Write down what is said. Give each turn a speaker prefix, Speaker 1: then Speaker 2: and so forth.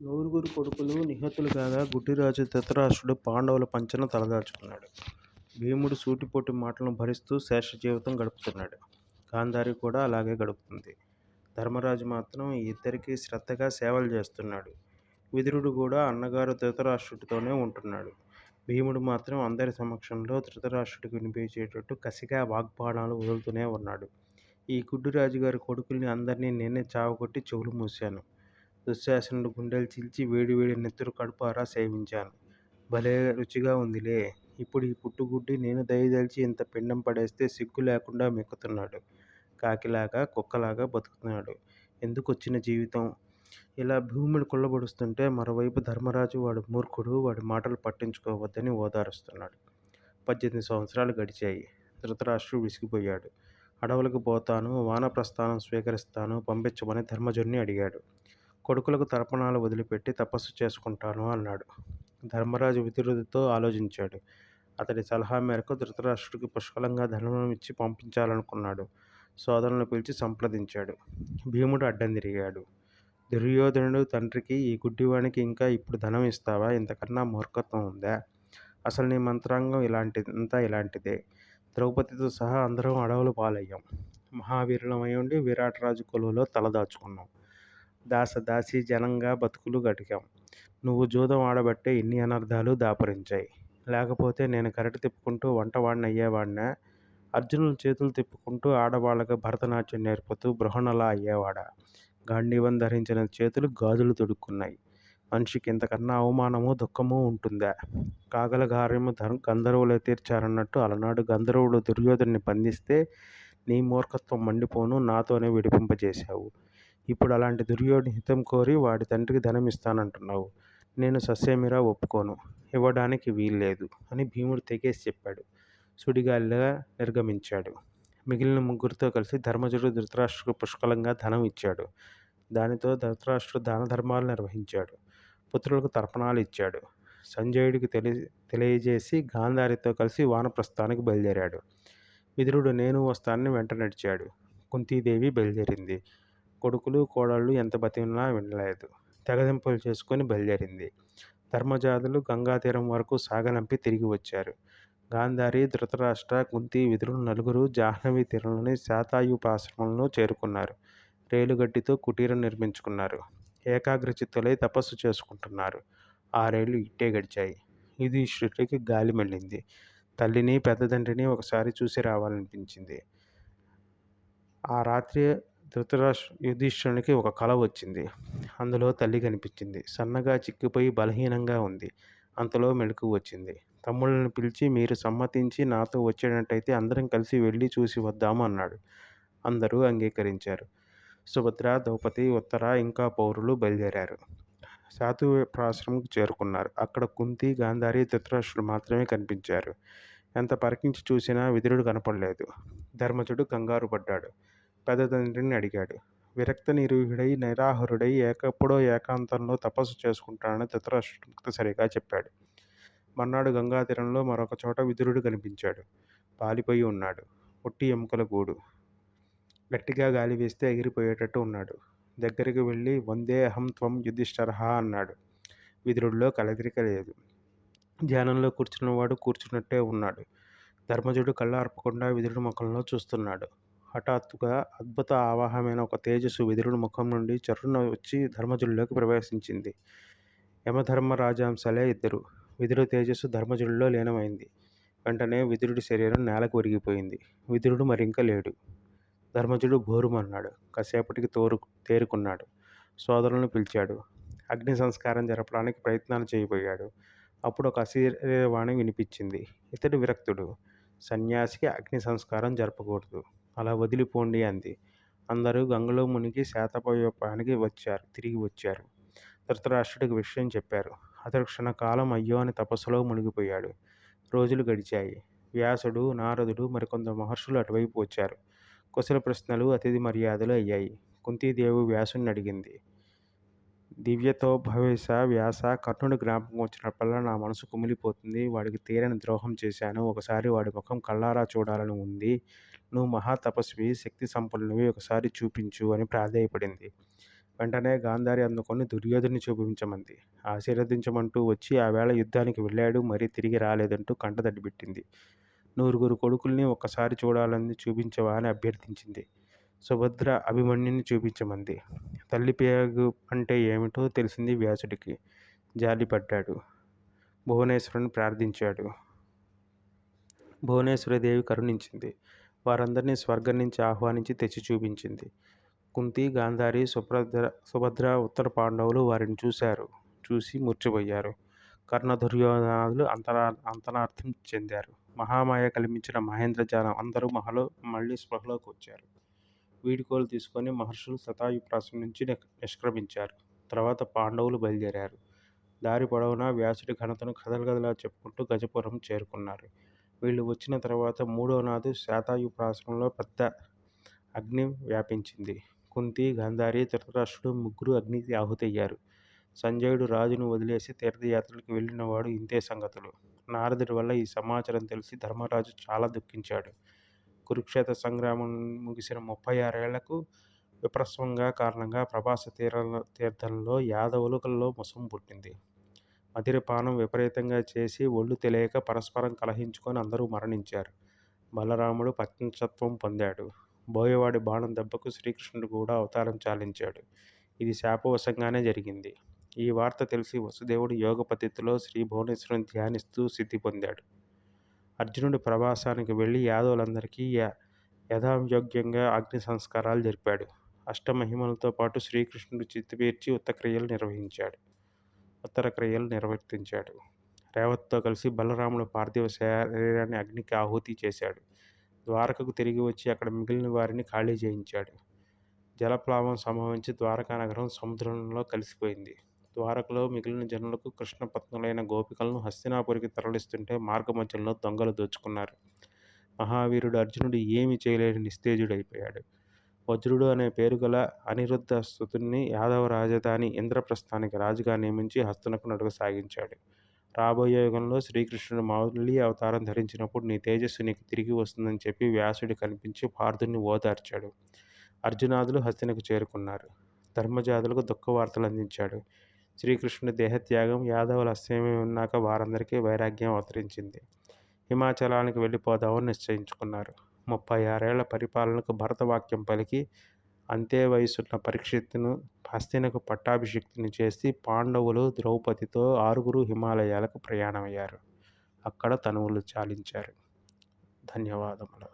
Speaker 1: నూరుగురు కొడుకులు నిహతులు కాగా గుడ్డిరాజు ధృతరాష్ట్రుడు పాండవుల పంచన తలదాచుకున్నాడు. భీముడు సూటిపోటి మాటలను భరిస్తూ శేష జీవితం గడుపుతున్నాడు. గాంధారి కూడా అలాగే గడుపుతుంది. ధర్మరాజు మాత్రం ఇద్దరికీ శ్రద్ధగా సేవలు చేస్తున్నాడు. విదురుడు కూడా అన్నగారు ధృతరాష్ట్రుడితోనే ఉంటున్నాడు. భీముడు మాత్రం అందరి సమక్షంలో ధృతరాష్ట్రుడికి వినిపించేటట్టు కసిగా వాగ్బాణాలు వదులుతూనే ఉన్నాడు. ఈ గుడ్డిరాజుగారి కొడుకుల్ని అందరినీ నేనే చావగొట్టి చెవులు మూశాను. దుశ్శాసనుడు గుండెలు చీల్చి వేడి వేడి నెత్తురు కడుపారా సేవించాను. భలే రుచిగా ఉందిలే. ఇప్పుడు ఈ పుట్టుగుడ్డి నేను దయదలిచి ఇంత పిండం పడేస్తే సిగ్గు లేకుండా మెక్కుతున్నాడు. కాకిలాగా, కుక్కలాగా బతుకుతున్నాడు. ఎందుకొచ్చిన జీవితం? ఇలా భూమిని కుళ్ళబడుస్తుంటే మరోవైపు ధర్మరాజు వాడు మూర్ఖుడు, వాడి మాటలు పట్టించుకోవద్దని ఓదారుస్తున్నాడు. పద్దెనిమిది సంవత్సరాలు గడిచాయి. ధృతరాష్ట్రుడు విసిగిపోయాడు. అడవులకు పోతాను, వానప్రస్థానం స్వీకరిస్తాను పంపించమని ధర్మజుడిని అడిగాడు. కొడుకులకు తర్పణాలు వదిలిపెట్టి తపస్సు చేసుకుంటాను అన్నాడు. ధర్మరాజు విదురుడితో ఆలోచించాడు. అతడి సలహా మేరకు ధృతరాష్ట్రుడికి పుష్కలంగా ధనం ఇచ్చి పంపించాలనుకున్నాడు. సోదరులను పిలిచి సంప్రదించాడు. భీముడు అడ్డం తిరిగాడు. దుర్యోధనుడు తండ్రికి ఈ గుడ్డివానికి ఇంకా ఇప్పుడు ధనం ఇస్తావా? ఇంతకన్నా మూర్ఖత్వం ఉందా? అసలు నీ మంత్రాంగం ఇలాంటి అంతా ఇలాంటిదే. ద్రౌపదితో సహా అందరం అడవులు పాలయ్యాం. మహావీరులమై ఉండి విరాటరాజు కొలువులో తలదాచుకున్నాం. దాసదాసీ జనంగా బతుకులు గడికాం నువ్వు జూదం ఆడబట్టే ఇన్ని అనర్థాలు దాపరించాయి లేకపోతే నేను గరిటె తిప్పుకుంటూ వంటవాడిని వంటవాడినయ్యేవాడ్నా? అర్జునుడు చేతులు తిప్పుకుంటూ ఆడవాళ్ళకి భరతనాట్యం నేర్పుతూ బృహణలా అయ్యేవాడా? గాండీవం ధరించిన చేతులు గాజులు తొడుక్కున్నాయి. మనిషికి ఇంతకన్నా అవమానము దుఃఖము ఉంటుందా? కాగల కార్యము గంధర్వులే తీర్చారన్నట్టు అలనాడు గంధర్వుడు దుర్యోధన్ని బంధిస్తే నీ మూర్ఖత్వం మండిపోను నాతోనే విడిపింపజేశావు. ఇప్పుడు అలాంటి దుర్యోధనుడి హితం కోరి వాడి తండ్రికి ధనం ఇస్తానంటున్నావు. నేను ససేమిరా ఒప్పుకోను. ఇవ్వడానికి వీల్లేదు అని భీముడు తెగేసి చెప్పాడు. సుడిగాలిగా నిర్గమించాడు. మిగిలిన ముగ్గురితో కలిసి ధర్మజుడు ధృతరాష్ట్రకు పుష్కలంగా ధనం ఇచ్చాడు. దానితో ధృతరాష్ట్రుడు దానధర్మాలు నిర్వహించాడు. పుత్రులకు తర్పణాలు ఇచ్చాడు. సంజయుడికి తెలి తెలియజేసి గాంధారితో కలిసి వానప్రస్థానికి బయలుదేరాడు. విదురుడు నేను వస్తానని వెంట నడిచాడు. కుంతీదేవి బయలుదేరింది. కొడుకులు, కోడళ్ళు ఎంత బతిమినా వినలేదు. తెగదెంపులు చేసుకొని బయలుదేరింది. గంగా గంగాతీరం వరకు సాగనంపి తిరిగి వచ్చారు. గాంధారి, ధృతరాష్ట్ర, కుంతి, విధులు నలుగురు జాహ్నవీ తీరంలోని శాతాయుపాశ్రమంలో చేరుకున్నారు. రేలుగడ్డితో కుటీరం నిర్మించుకున్నారు. ఏకాగ్రచిత్తులై తపస్సు చేసుకుంటున్నారు. ఆరేళ్ళు ఇట్టే గడిచాయి. ఇది యుధిష్ఠిరుడికి గాలి మళ్ళింది తల్లిని, పెద్దతండ్రిని ఒకసారి చూసి రావాలనిపించింది. ఆ రాత్రి ధృతరాష్ట్ర యుధిష్ఠునికి ఒక కల వచ్చింది. అందులో తల్లి కనిపించింది. సన్నగా చిక్కిపోయి బలహీనంగా ఉంది. అంతలో మెలకువ వచ్చింది. తమ్ముళ్ళని పిలిచి మీరు సమ్మతించి నాతో వచ్చేటట్టయితే అందరం కలిసి వెళ్ళి చూసి వద్దాము అన్నాడు. అందరూ అంగీకరించారు. సుభద్ర, ద్రౌపది, ఉత్తర ఇంకా పౌరులు బయలుదేరారు. శాతూప్రాశ్రమంకు చేరుకున్నారు. అక్కడ కుంతి, గాంధారి, ధృతరాష్ట్రుడు మాత్రమే కనిపించారు. ఎంత పరికించి చూసినా విదురుడు కనపడలేదు. ధర్మజుడు కంగారు పడ్డాడు. పెద్ద తండ్రిని అడిగాడు. విరక్త నిరూహుడై నిరాహరుడై ఏకప్పుడో ఏకాంతంలో తపస్సు చేసుకుంటానని ధృతరాష్ట్రుడు సరిగా చెప్పాడు. మర్నాడు గంగాతీరంలో మరొకచోట విదురుడు కనిపించాడు. పాలిపోయి ఉన్నాడు. ఒట్టి ఎముకల గూడు. గట్టిగా గాలి వేస్తే ఎగిరిపోయేటట్టు ఉన్నాడు. దగ్గరికి వెళ్ళి వందేహం త్వం యుధిష్ఠిరః అన్నాడు. విదురుడిలో కలదిరిక లేదు. ధ్యానంలో కూర్చున్నవాడు కూర్చున్నట్టే ఉన్నాడు. ధర్మజుడు కళ్ళార్పకుండా విదురుడి ముఖంలో చూస్తున్నాడు. హఠాత్తుగా అద్భుత ఆవాహమైన ఒక తేజస్సు విదురుడి ముఖం నుండి చర్రున వచ్చి ధర్మజుడిలోకి ప్రవేశించింది. యమధర్మరాజాంశలే ఇద్దరు. విధుడు తేజస్సు ధర్మజుడిలో లీనమైంది. వెంటనే విదురుడి శరీరం నేలకు ఒరిగిపోయింది. విదురుడు మరింక లేడు. ధర్మజుడు భోరుమన్నాడు. కాసేపటికి తోరు తేరుకున్నాడు. సోదరులను పిలిచాడు. అగ్ని సంస్కారం జరపడానికి ప్రయత్నాలు చేయబోయాడు. అప్పుడు ఒక అశరీరవాణి వినిపించింది. ఇతడు విరక్తుడు. సన్యాసికి అగ్ని సంస్కారం జరపకూడదు. అలా వదిలిపోండి అంది. అందరూ గంగలో మునిగి శాతపయోపానికి వచ్చారు తిరిగి వచ్చారు. ధృతరాష్ట్రుడికి విషయం చెప్పారు. అతడు క్షణకాలం అయ్యో అని తపస్సులో మునిగిపోయాడు. రోజులు గడిచాయి. వ్యాసుడు, నారదుడు, మరికొందరు మహర్షులు అటువైపు వచ్చారు. కుశల ప్రశ్నలు, అతిథి మర్యాదలు అయ్యాయి. కుంతీదేవి వ్యాసుని అడిగింది. దివ్యతో భవేశ వ్యాస కర్ణుడి జ్ఞాపకం వచ్చినప్పుడల్లా నా మనసు కుమిలిపోతుంది. వాడికి తీరని ద్రోహం చేశాను. ఒకసారి వాడి ముఖం కళ్ళారా చూడాలని ఉంది. నువ్వు మహాతపస్వి శక్తి సంపన్నుడివి ఒకసారి చూపించు అని ప్రాధేయపడింది. వెంటనే గాంధారి అందుకొని దుర్యోధుని చూపించమంది. ఆశీర్వదించమంటూ వచ్చి ఆ వేళ యుద్ధానికి వెళ్ళాడు మరీ తిరిగి రాలేదంటూ కంటతడి పెట్టింది నూరుగురు కొడుకుల్ని ఒక్కసారి చూడాలని చూపించవా అని అభ్యర్థించింది. సుభద్ర అభిమన్యుని చూపించమంది. తల్లి పేగు అంటే ఏమిటో తెలిసింది వ్యాసుడికి. జాలిపడ్డాడు. భువనేశ్వరుని ప్రార్థించాడు. భువనేశ్వరదేవి కరుణించింది. వారందరినీ స్వర్గం నుంచి ఆహ్వానించి తెచ్చి చూపించింది. కుంతి గాంధారి సుభద్ర సుభద్ర ఉత్తర పాండవులు వారిని చూశారు. చూసి మూర్చిపోయారు. కర్ణ దుర్యోధనాదులు అంతరా అంతనార్థం చెందారు. మహామాయ కల్పించిన మహేంద్రజాలం అందరూ మహలో మళ్ళీ స్పృహలోకి వచ్చారు. వీడుకోలు తీసుకొని మహర్షులు శతాయుప్రాసం నుంచి నిష్క్రమించారు. తర్వాత పాండవులు బయలుదేరారు. దారి పొడవునా వ్యాసుడి ఘనతను కథలు కథలా చెప్పుకుంటూ గజపురం చేరుకున్నారు. వీళ్ళు వచ్చిన తర్వాత మూడో నాడు శాతాయుప్రాసంలో పెద్ద అగ్ని వ్యాపించింది. కుంతి గాంధారి ధృతరాష్ట్రుడు ముగ్గురు అగ్నికి ఆహుతయ్యారు. సంజయుడు రాజును వదిలేసి తీర్థయాత్రలకు వెళ్ళినవాడు ఇంతే సంగతులు. నారదుడి వల్ల ఈ సమాచారం తెలిసి ధర్మరాజు చాలా దుఃఖించాడు. కురుక్షేత్ర సంగ్రామం ముగిసిన ముప్పై ఆరేళ్ళకు విప్రస్వంగా కారణంగా ప్రభాస తీర తీర్థంలో యాదవులలో ముసం పుట్టింది. మదిరపానం విపరీతంగా చేసి ఒళ్ళు తెలియక పరస్పరం కలహించుకొని అందరూ మరణించారు. బలరాముడు పత్నిత్వం పొందాడు. బోయవాడి బాణం దెబ్బకు శ్రీకృష్ణుడు కూడా అవతారం చాలించాడు. ఇది శాపవశంగానే జరిగింది. ఈ వార్త తెలిసి వసుదేవుడు యోగ పద్ధతిలో శ్రీ భువనేశ్వరుని ధ్యానిస్తూ సిద్ధి పొందాడు. అర్జునుడు ప్రవాసానికి వెళ్ళి యాదవులందరికీ యథాయోగ్యంగా అగ్ని సంస్కారాలు జరిపాడు. అష్టమహిమలతో పాటు శ్రీకృష్ణుడు చిత్తుపేర్చి ఉత్తక్రియలు నిర్వహించాడు. ఉత్తర క్రియలు నిర్వర్తించాడు. రేవత్తో కలిసి బలరాముడు పార్థివ శరీరాన్ని అగ్నికి ఆహుతి చేశాడు. ద్వారకకు తిరిగి వచ్చి అక్కడ మిగిలిన వారిని ఖాళీ చేయించాడు. జలప్లావం సంభవించి ద్వారకా నగరం సముద్రంలో కలిసిపోయింది. ద్వారకలో మిగిలిన జనులకు కృష్ణపత్నులైన గోపికలను హస్తినాపురికి తరలిస్తుంటే మార్గమధ్యంలో దొంగలు దోచుకున్నారు. మహావీరుడు అర్జునుడు ఏమి చేయలేని నిస్తేజుడైపోయాడు. వజ్రుడు అనే పేరు గల అనిరుద్ధ స్థుతుని యాదవ రాజధాని ఇంద్రప్రస్థానికి రాజుగా నియమించి హస్తునకు నడుక సాగించాడు రాబోయే యుగంలో శ్రీకృష్ణుడు మౌలి అవతారం ధరించినప్పుడు నీ తేజస్సు నీకు తిరిగి వస్తుందని చెప్పి వ్యాసుడు కనిపించి పార్థుని ఓదార్చాడు. అర్జునాదులు హస్తినకు చేరుకున్నారు. ధర్మజాతులకు దుఃఖ వార్తలు అందించాడు శ్రీకృష్ణుడి దేహత్యాగం యాదవుల అస్యమే ఉన్నాక వారందరికీ వైరాగ్యం అవతరించింది. హిమాచలానికి వెళ్ళిపోదామని నిశ్చయించుకున్నారు. ముప్పై ఆరేళ్ళ పరిపాలనకు భరతవాక్యం పలికి అంతే వయసున్న పరీక్షిత్తును హస్తినకు పట్టాభిషిక్తుని చేసి పాండవులు ద్రౌపదితో ఆరుగురు హిమాలయాలకు ప్రయాణమయ్యారు. అక్కడ తనువులు చాలించారు. ధన్యవాదములు.